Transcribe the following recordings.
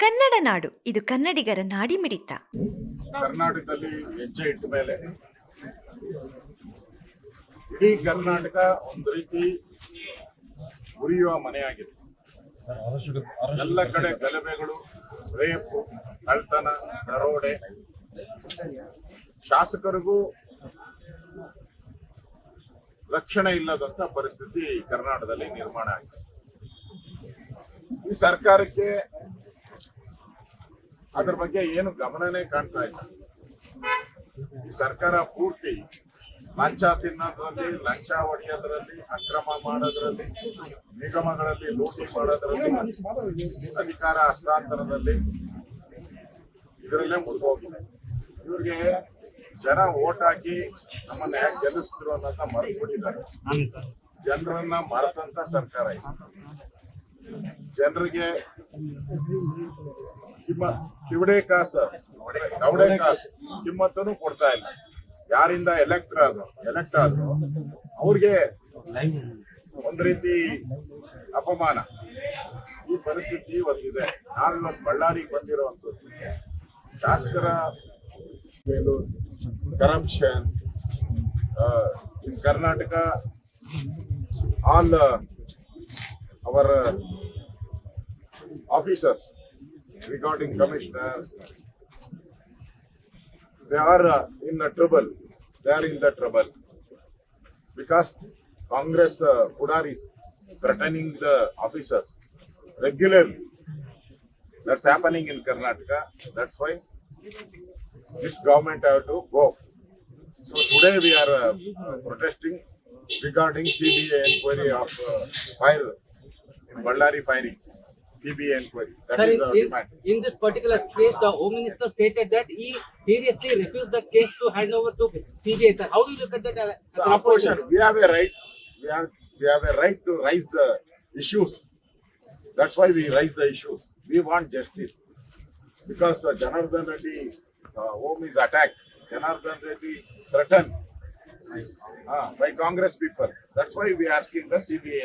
ಕನ್ನಡ ನಾಡು, ಇದು ಕನ್ನಡಿಗರ ನಾಡಿ ಮಿಡಿತ ಕರ್ನಾಟಕದಲ್ಲಿ ಹೆಜ್ಜೆ ಇಟ್ಟ ಮೇಲೆ ಇಡೀ ಕರ್ನಾಟಕ ಒಂದು ರೀತಿ ಉರಿಯುವ ಮನೆಯಾಗಿದೆ ಎಲ್ಲ ಕಡೆ ಗಲಭೆಗಳು, ರೇಪು ಕಳ್ತನ ದರೋಡೆ. ಶಾಸಕರಿಗೂ ರಕ್ಷಣೆ ಇಲ್ಲದಂತ ಪರಿಸ್ಥಿತಿ ಕರ್ನಾಟಕದಲ್ಲಿ ನಿರ್ಮಾಣ ಆಗಿದೆ. ಈ ಸರ್ಕಾರಕ್ಕೆ ಅದ್ರ ಬಗ್ಗೆ ಏನು ಗಮನನೇ ಕಾಣ್ತಾ ಇಲ್ಲ. ಈ ಸರ್ಕಾರ ಪೂರ್ತಿ ಲಂಚ ತಿನ್ನೋದ್ರಲ್ಲಿ ಲಂಚ ಹೊಡೆಯೋದ್ರಲ್ಲಿ ಅಕ್ರಮ ಮಾಡೋದ್ರಲ್ಲಿ ನಿಗಮಗಳಲ್ಲಿ ಲೂಟಿ ಮಾಡೋದ್ರಲ್ಲಿ ಅಧಿಕಾರ ಹಸ್ತಾಂತರದಲ್ಲಿ ಇದರಲ್ಲೇ ಮುಳುಗೋಗಿದೆ. ಇವ್ರಿಗೆ ಜನ ಓಟ್ ಹಾಕಿ ನಮ್ಮನ್ನ ಯಾಕೆ ಗೆಲ್ಲಿಸಿದ್ರು ಅನ್ನೋದನ್ನ ಮರೆತುಬಿಟ್ಟಿದ್ದಾರೆ. ಜನರನ್ನ ಮರೆತಂತ ಸರ್ಕಾರ ಇದು. ಜನರಿಗೆ ಕಿಮ್ಮ, ಕಿವಡೆ ಕಾಸು ಕವಡೆ ಕಾಸು ಕಿಮ್ಮತ್ತನು ಕೊಡ್ತಾ ಇಲ್ಲ. ಯಾರಿಂದ ಎಲೆಕ್ಟ್ ಆದ್ರು ಎಲೆಕ್ಟ್ ಆದ್ರು ಅವ್ರಿಗೆ ಒಂದ್ ರೀತಿ ಅಪಮಾನ. ಈ ಪರಿಸ್ಥಿತಿ ಇವತ್ತಿದೆ. ನಾನು ಬಳ್ಳಾರಿಗೆ ಬಂದಿರುವಂತದ್ದು ಶಾಸಕರ ಏನು corruption in Karnataka all our uh, officers, regarding commissioners, they are uh, in the trouble. They are in the trouble because Congress uh, Pudaris threatening the officers regularly. That's happening in Karnataka. That's why this government have to go. So today we are uh, protesting regarding CBA inquiry of uh, fire Ballari firing. Inquiry. That Sir, is in, our in, demand. in this particular case, the Home Minister stated that he seriously refused the case to hand over to CBI. Sir, how do you look at that? uh, as So an opposition? opposition, we have a right, we have, we have a right to raise the issues. That's why we raise the issues. We want justice. Because uh, Janardhan Reddy uh, home is attacked. Janardhan Reddy threatened by Congress people. That's why we are asking the CBI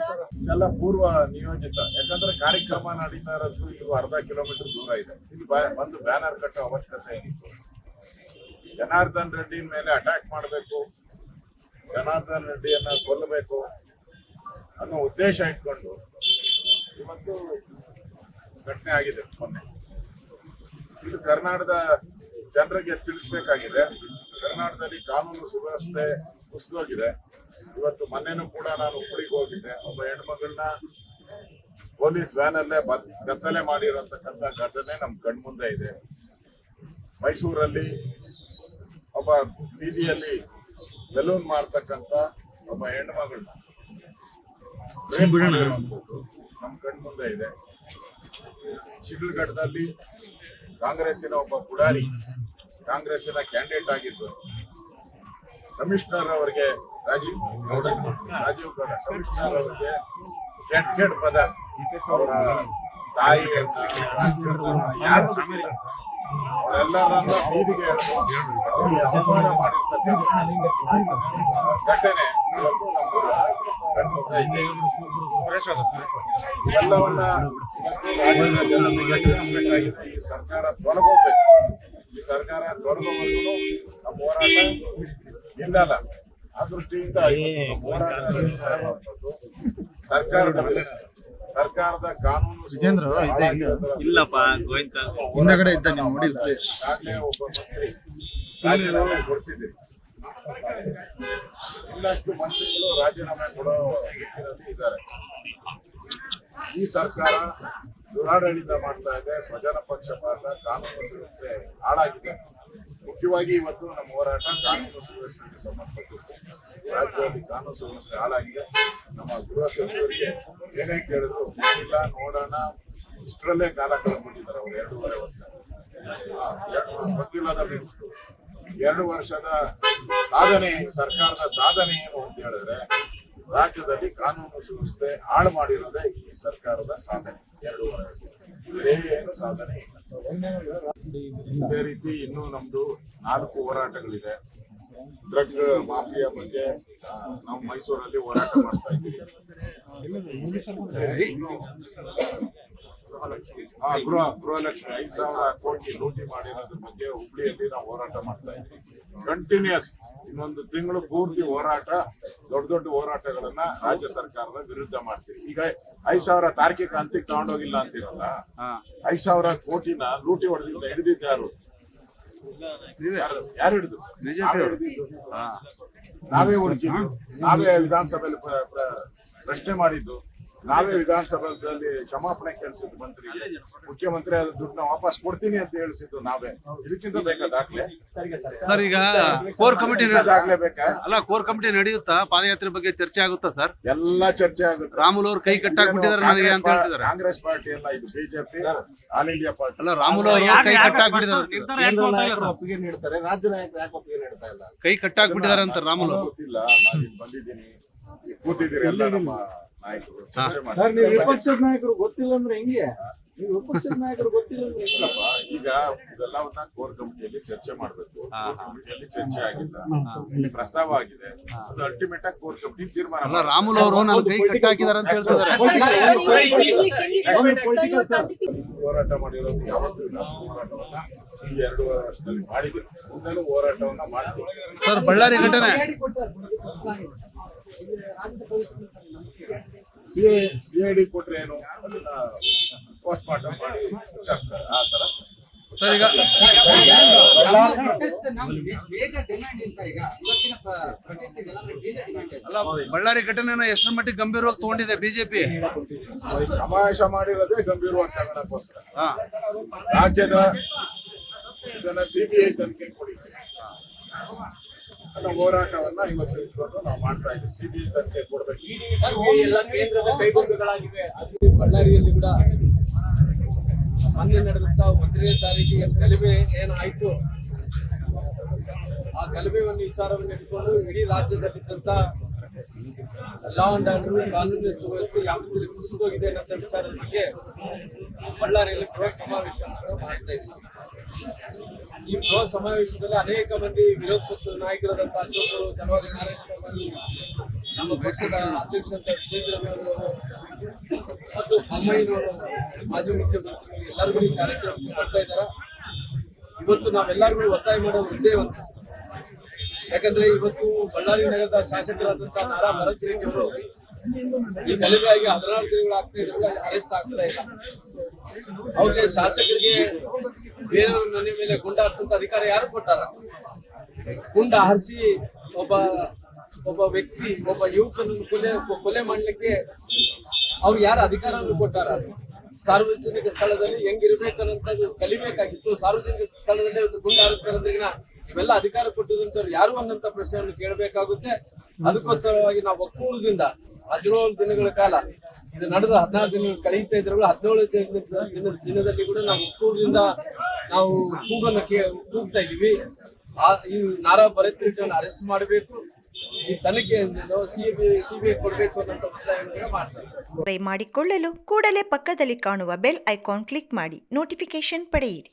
sir. ಇದೆಲ್ಲ ಪೂರ್ವ ನಿಯೋಜಿತ. ಯಾಕಂದ್ರೆ ಕಾರ್ಯಕ್ರಮ ನಡೀತಾ ಇರೋದು ಇದು ಅರ್ಧ kilometre ದೂರ ಇದೆ. ಇಲ್ಲಿ ಬಂದು ಬ್ಯಾನರ್ ಕಟ್ಟೋ ಅವಶ್ಯಕತೆ ಏನಿತ್ತು? ಜನಾರ್ದನ್ ರೆಡ್ಡಿ ಮೇಲೆ ಅಟ್ಯಾಕ್ ಮಾಡಬೇಕು. ಜನಾರ್ದನ್ ರೆಡ್ಡಿಯನ್ನ ಕೊಲ್ಲಬೇಕು ಅನ್ನೋ ಉದ್ದೇಶ ಇಟ್ಕೊಂಡು ಇವತ್ತು ಘಟನೆ ಆಗಿದೆ ಮೊನ್ನೆ. ಇದು ಕರ್ನಾಟಕದ ಜನರಿಗೆ ತಿಳಿಸ್ಬೇಕಾಗಿದೆ. ಕರ್ನಾಟಕದಲ್ಲಿ ಕಾನೂನು ಸುವ್ಯವಸ್ಥೆ ಕುಸಿದೋಗಿದೆ. ಇವತ್ತು ಮೊನ್ನೆನೂ ಕೂಡ ನಾನು ಹುಬ್ಬಳ್ಳಿಗೆ ಹೋಗಿದ್ದೆ. ಒಬ್ಬ ಹೆಣ್ಮಗಳನ್ನ ಪೊಲೀಸ್ ವ್ಯಾನ್ ಅಲ್ಲೇ ಕತ್ತಲೆ ಮಾಡಿರತಕ್ಕಂತ ಘಟನೆ ನಮ್ ಕಣ್ಮುಂದೆ ಇದೆ. ಮೈಸೂರಲ್ಲಿ ಒಬ್ಬ ಬೀದಿಯಲ್ಲಿ ಬೆಲೂನ್ ಮಾರ್ತಕ್ಕಂಥ ಒಬ್ಬ ಹೆಣ್ಮಗಳನ್ನ ನಮ್ಮ ಕಣ್ಮುಂದೆ ಇದೆ. ಶಿಡ್ಲಘಟ್ಟದಲ್ಲಿ ಕಾಂಗ್ರೆಸ್ಸಿನ ಒಬ್ಬ ಪುಡಾರಿ ಕಾಂಗ್ರೆಸ್ಸಿನ ಕ್ಯಾಂಡಿಡೇಟ್ ಆಗಿದ್ದು ಕಮಿಷನರ್ ಅವರಿಗೆ ರಾಜೀವ್ ಗೌಡ ರಾಜೀವ್ ಗೌಡ ಕಮಿಷನರ್ ಅವರಿಗೆ ಕೆಟ್ಟ ಕೆಟ್ಟ ಪದ. ಅವರ ತಾಯಿ ಅವರೆಲ್ಲರನ್ನ ಬೀದಿಗೆ ಅವ್ರಿಗೆ ಅಪಮಾನ ಮಾಡಿರ್ತಕ್ಕಂಥ ಘಟನೆ. ಜನರಿಗೆ ತಿಳಿಸಬೇಕಾಗಿದೆ. ಈ ಸರ್ಕಾರ ತೊಲಗೋಗ್ಬೇಕು ಈ ಸರ್ಕಾರ ತೊಲಗೋವರೆಗೂ ನಮ್ಮ ಹೋರಾಟ ನಿಲ್ಲಲ್ಲ ಆ ದೃಷ್ಟಿಯಿಂದ ಹೋರಾಟ ಸರ್ಕಾರದ ಸರ್ಕಾರದ ಕಾನೂನು ವಿಜೇಂದ್ರ, ಇಲ್ಲಪ್ಪ ಗೋವಿಂದ ಕಾಲ್ ಹಿಂದಗಡೆ ಇದ್ದ ನೀವು ನೋಡಿಲ್ಲ. ಒಬ್ಬ ಮಂತ್ರಿ ಕೊಡಿಸಿದ್ದೀರಿ ಇನ್ನಷ್ಟು ಮಂತ್ರಿಗಳು ರಾಜೀನಾಮೆ ಕೊಡೋ ವ್ಯಕ್ತಿಗಳಲ್ಲಿ ಇದ್ದಾರೆ. ಈ ಸರ್ಕಾರ ದುರಾಡಳಿತ ಮಾಡ್ತಾ ಇದೆ, ಸ್ವಜನ ಪಕ್ಷಪಾತ ಕಾನೂನು ಸುವ್ಯವಸ್ಥೆ ಹಾಳಾಗಿದೆ. ಮುಖ್ಯವಾಗಿ ಇವತ್ತು ನಮ್ಮ ಹೋರಾಟ ಕಾನೂನು ಸುವ್ಯವಸ್ಥೆಗೆ ಸಂಬಂಧಪಟ್ಟಿದ್ದು ರಾಜ್ಯದಲ್ಲಿ ಕಾನೂನು ಸುವ್ಯವಸ್ಥೆ ಹಾಳಾಗಿದೆ. ನಮ್ಮ ಗೃಹ ಸಚಿವರಿಗೆ ಏನೇ ಕೇಳಿದ್ರು, ಇಲ್ಲ, ನೋಡೋಣ, ಇಷ್ಟರಲ್ಲೇ ಕಾಲ ಕಳ್ಕೊಂಡಿದ್ದಾರೆ ಅವರು ಎರಡೂವರೆ ವರ್ಷ. ಗೊತ್ತಿಲ್ಲದ ಎರಡು ವರ್ಷದ ಸಾಧನೆ ಸರ್ಕಾರದ ಸಾಧನೆ ಏನು ಅಂತ ಹೇಳಿದ್ರೆ ರಾಜ್ಯದಲ್ಲಿ ಕಾನೂನು ಸುವ್ಯವಸ್ಥೆ ಹಾಳು ಮಾಡಿರೋದೇ ಈ ಸರ್ಕಾರದ ಸಾಧನೆ ಎರಡು ವರ್ಷ. ಏನು ಸಾಧನೆ ಇದೇ ರೀತಿ ಇನ್ನೂ ನಮ್ದು ನಾಲ್ಕು ಹೋರಾಟಗಳಿದೆ. ಡ್ರಗ್ ಮಾಫಿಯಾ ಬಗ್ಗೆ ನಾವು ಮೈಸೂರಲ್ಲಿ ಹೋರಾಟ ಮಾಡ್ತಾ ಇದ್ದೀವಿ. ಗೃಹ ಗೃಹಲಕ್ಷ್ಮಿ ಐದ್ ಸಾವಿರ ಕೋಟಿ ಲೂಟಿ ಮಾಡಿರೋದ್ರ ಬಗ್ಗೆ ಹುಬ್ಳಿಯಲ್ಲಿ ನಾವು ಹೋರಾಟ ಮಾಡ್ತಾ ಇದ್ದೀವಿ. ಕಂಟಿನ್ಯೂಸ್ ಇನ್ನೊಂದು ತಿಂಗಳು ಪೂರ್ತಿ ಹೋರಾಟ ದೊಡ್ಡ ದೊಡ್ಡ ಹೋರಾಟಗಳನ್ನ ರಾಜ್ಯ ಸರ್ಕಾರದ ವಿರುದ್ಧ ಮಾಡ್ತೀವಿ. ಈಗ ಐದ್ ಸಾವಿರ ತಾರ್ಕಿಕ ಹಂತಕ್ಕೆ ತಗೊಂಡೋಗಿಲ್ಲ ಅಂತಿರಲ್ಲ? ಐದ್ ಸಾವಿರ ಕೋಟಿನ ಲೂಟಿ ಹೊಡೆದಿಂದ ಹಿಡಿದಿದ್ದಾರು ಯಾರು? ಹಿಡಿದು? ನಾವೇ ಹಿಡಿದಿದ್ದು. ನಾವೇ ವಿಧಾನಸಭೆಯಲ್ಲಿ ಪ್ರ- ಪ್ರ- ಪ್ರಶ್ನೆ ಮಾಡಿದ್ದು. ನಾವೇ ವಿಧಾನಸಭೆಯಲ್ಲಿ ಕ್ಷಮಾಪಣೆ ಕೇಳಿಸಿದ್ದು ಮಂತ್ರಿಗೆ. ಮುಖ್ಯಮಂತ್ರಿ ಆದ ದುಡ್ಡನ್ನ ವಾಪಸ್ ಕೊಡ್ತೀನಿ ಅಂತ ಹೇಳಿಸಿದ್ದು ನಾವೇ. ಇದಕ್ಕಿಂತ ಬೇಕಾ ದಾಖಲೆ? ಸರ್ ಈಗ ಕೋರ್ ಕಮಿಟಿ ದಾಖಲೆ ಬೇಕಾ? ಅಲ್ಲ ಕೋರ್ ಕಮಿಟಿ ನಡೆಯುತ್ತಾ? ಪಾದಯಾತ್ರೆ ಬಗ್ಗೆ ಚರ್ಚೆ ಆಗುತ್ತಾ ಸರ್? ಎಲ್ಲಾ ಚರ್ಚೆ ಆಗುತ್ತೆ. ರಾಮುಲ್ ಅವ್ರ ಕೈ ಕಟ್ಟಾಕ್ಬಿಟ್ಟಿದ್ದಾರೆ ನನಗೆ ಅಂತ ಹೇಳ್ತಿದ್ದಾರೆ. ಕಾಂಗ್ರೆಸ್ ಪಾರ್ಟಿ ಎಲ್ಲ ಇದು ಬಿಜೆಪಿ ಆಲ್ ಇಂಡಿಯಾ ಪಾರ್ಟಿ. ಅಲ್ಲ ರಾಮುಲ್ ಅವರು ಕೈ ಕಟ್ಟಾಕ್ಬಿಟ್ಟಿದ್ದಾರೆ ಕೇಂದ್ರ ನಾಯಕರು ಒಪ್ಪಿಗೆ ನೀಡ್ತಾರೆ ರಾಜ್ಯ ನಾಯಕರು ಯಾಕೆ ಒಪ್ಪಿಗೆ ನೀಡ್ತಾ ಇಲ್ಲ? ಕೈ ಕಟ್ಟಾಕ್ಬಿಟ್ಟಿದ್ದಾರೆ ಅಂತ ರಾಮುಲ್ ಗೊತ್ತಿಲ್ಲ ನಾನು ಇಲ್ಲಿ ಬಂದಿದ್ದೀನಿ ಕೂತಿದ್ದೀರಿ ಎಲ್ಲ ನಮ್ಮ ಸರ್ ನೀವು ವಿಪಕ್ಷದ ನಾಯಕರು ಗೊತ್ತಿಲ್ಲ ಅಂದ್ರೆ ಹೆಂಗೆ? ನೀವು ವಿಪಕ್ಷದ ನಾಯಕರು ಗೊತ್ತಿಲ್ಲ ಅಂದ್ರೆ ಹೆಂಗೆ? ಇಲ್ಲಪ್ಪ, ಈಗ ಇದೆಲ್ಲವನ್ನ ಕೋರ್ ಕಮಿಟಿಯಲ್ಲಿ ಚರ್ಚೆ ಮಾಡಬೇಕು. ಕಮಿಟಿಯಲ್ಲಿ ಚರ್ಚೆ ಆಗಿಲ್ಲ. ಪ್ರಸ್ತಾವ ಆಗಿದೆ. ಅದು ಅಲ್ಟಿಮೇಟ್ ಆಗಿ ಕೋರ್ ಕಮಿಟಿ ತೀರ್ಮಾನ. ರಾಮುಲು ಅವರು ನನ್ನ ಕೈ ಕಟ್ಟಾಕಿದ್ದಾರೆ ಅಂತ ಹೇಳ್ತಿದ್ದಾರೆ. ಹೋರಾಟ ಮಾಡಿರೋದು ಯಾವತ್ತೂ ಹೋರಾಟವನ್ನ ಈ ಎರಡು ವರ್ಷದಲ್ಲಿ ಮಾಡಿದ್ರು. ಮುಂದೆನೂ ಹೋರಾಟವನ್ನ ಮಾಡ್ತೀವಿ. ಸರ್ ಬಳ್ಳಾರಿ ಘಟನೆ. ಸಿ ಸಿ ಐ ಡಿ ಕೊಟ್ರೆ ಏನು? ಅದನ್ನ ಪೋಸ್ಟ್ ಮಾರ್ಟಮ್ ಮಾಡಿ ಮುಚ್ಚಾಕ್ತಾರೆ ಆ ತರ ಸರ್ ಈಗ ಬಳ್ಳಾರಿ ಘಟನೆನ ಎಷ್ಟರ ಮಟ್ಟಿಗೆ ಗಂಭೀರವಾಗಿ ತಗೊಂಡಿದೆ ಬಿಜೆಪಿ ಸಮಾವೇಶ ಮಾಡಿರೋದೇ ಗಂಭೀರವಾದ ಕಾರಣಕ್ಕೋಸ್ಕರ ಹಾ. ರಾಜ್ಯದ ಇದನ್ನ ಸಿಬಿಐ ತನಿಖೆ ಕೊಡಿ. ಅನ್ನೋ ಹೋರಾಟವನ್ನ ಇವತ್ತು ಇಟ್ಕೊಂಡು ನಾವು ಮಾಡ್ತಾ ಇದ್ದೀವಿ. ಸಿಬಿಐ ತನಿಖೆ ಕೊಡ್ಬೇಕು. ಈ ಎಲ್ಲ ಕೇಂದ್ರದ ಕೈಗೊಂಡುಗಳಾಗಿವೆ ಅಲ್ಲಿ ಬಳ್ಳಾರಿಯಲ್ಲಿ ಕೂಡ ಮೊನ್ನೆ ನಡೆದಂತ ಒಂದನೇ ತಾರೀಕಿಗೆ ಗಲಭೆ ಏನಾಯ್ತು? ಆ ಗಲಭೆಯನ್ನು ವಿಚಾರವನ್ನು ಇಟ್ಕೊಂಡು ಇಡೀ ರಾಜ್ಯದಲ್ಲಿದ್ದಂತ ಲಾ ಅಂಡ್ ಆರ್ಡರ್ ಕಾನೂನು ಸುವ್ಯವಸ್ಥೆ ಯಾವ ರೀತಿ ಕುಸಿದೋಗಿದೆ ಅನ್ನೋ ವಿಚಾರದ ಬಗ್ಗೆ ಬಳ್ಳಾರಿಯಲ್ಲಿ ಬೃಹತ್ ಸಮಾವೇಶ ಮಾಡ್ತಾ ಇದ್ದೀವಿ. ಈ ಬೃಹತ್ ಸಮಾವೇಶದಲ್ಲಿ ಅನೇಕ ಮಂದಿ ವಿರೋಧ ಪಕ್ಷದ ನಾಯಕರಾದಂತ ಅಶೋಕರು ಚಲವಾದಿ ನಾರಾಯಣ ನಮ್ಮ ಪಕ್ಷದ ಅಧ್ಯಕ್ಷರಂತ ವಿಜೇಂದ್ರ ಅವರು, ಮತ್ತು ಬೊಮ್ಮಾಯಿನವರು, ಮಾಜಿ ಮುಖ್ಯಮಂತ್ರಿ ಎಲ್ಲರಿಗೂ ಈ ಕಾರ್ಯಕ್ರಮಕ್ಕೆ ಬರ್ತಾ ಇದ್ದಾರೆ. ಇವತ್ತು ನಾವೆಲ್ಲರಿಗೂ ಒತ್ತಾಯ ಮಾಡೋದು ಒಂದೇ ಒಂದು. ಯಾಕಂದ್ರೆ ಇವತ್ತು ಬಳ್ಳಾರಿ ನಗರದ ಶಾಸಕರಾದಂತಹ ನಾರಾ ಭರತ್ ರೆಡ್ಡಿ ಅವರು ಈ ಗಲಭೆಯಾಗಿ ಹದಿನಾರು ತಿಂಗಳು ಆಗ್ತಾ ಇದ್ರಲ್ಲ ಅರೆಸ್ಟ್ ಆಗ್ತಾ ಇಲ್ಲ ಅವ್ರಿಗೆ ಶಾಸಕರಿಗೆ ಬೇರೆಯವ್ರ ಮನೆ ಮೇಲೆ ಗುಂಡಾರಿಸಂತ ಅಧಿಕಾರ ಯಾರು ಕೊಟ್ಟಾರ? ಗುಂಡ ಹಾರಿಸಿ ಒಬ್ಬ ಒಬ್ಬ ವ್ಯಕ್ತಿ, ಒಬ್ಬ ಯುವಕನನ್ನು ಕೊಲೆ ಕೊಲೆ ಮಾಡ್ಲಿಕ್ಕೆ ಅವ್ರು ಯಾರ ಅಧಿಕಾರ ಕೊಟ್ಟಾರ? ಸಾರ್ವಜನಿಕ ಸ್ಥಳದಲ್ಲಿ ಹೆಂಗಿರ್ಬೇಕನ್ನೋಂಥದ್ದು ಕಲಿಬೇಕಾಗಿತ್ತು. ಸಾರ್ವಜನಿಕ ಸ್ಥಳದಲ್ಲಿ ಒಂದು ಗುಂಡ ಹಾರಿಸ್ತಾರಂದ್ರೆ ಈಗ ಇವೆಲ್ಲ ಅಧಿಕಾರ ಕೊಟ್ಟಿದಂತವ್ರು ಯಾರು ಅನ್ನಂತ ಪ್ರಶ್ನೆಯನ್ನು ಕೇಳಬೇಕಾಗುತ್ತೆ. ಅದಕ್ಕೋಸ್ಕರವಾಗಿ ನಾವು ಒಕ್ಕೂರದಿಂದ ಹದಿನೇಳು ದಿನಗಳ ಕಾಲ ಇದು ನಡೆದು ಹದಿನಾರು ದಿನ ಕಳೆಯುತ್ತಾ ಇದ್ರು ಹದಿನೇಳು ದಿನ- ದಿನದಲ್ಲಿ ಕೂಡ ನಾವು ಒಕ್ಕೂರದಿಂದ ನಾವು ಕೂಗನ್ನು ಕೇ, ಕೂಗ್ತಾ ಇದೀವಿ ಆ, ಈ ನಾರಾ ಭರತ್ ಅರೆಸ್ಟ್ ಮಾಡಬೇಕು. ಈ ತನಿಖೆಯನ್ನು ಸಿಬಿಐ ಸಿಬಿಐ ಕೊಡಬೇಕು ಅನ್ನೋ ಒತ್ತಾಯವನ್ನು ಮಾಡ್ತಾರೆ ಮಾಡಿಕೊಳ್ಳಲು ಕೂಡಲೇ ಪಕ್ಕದಲ್ಲಿ ಕಾಣುವ ಬೆಲ್ ಐಕಾನ್ ಕ್ಲಿಕ್ ಮಾಡಿ ನೋಟಿಫಿಕೇಶನ್ ಪಡೆಯಿರಿ.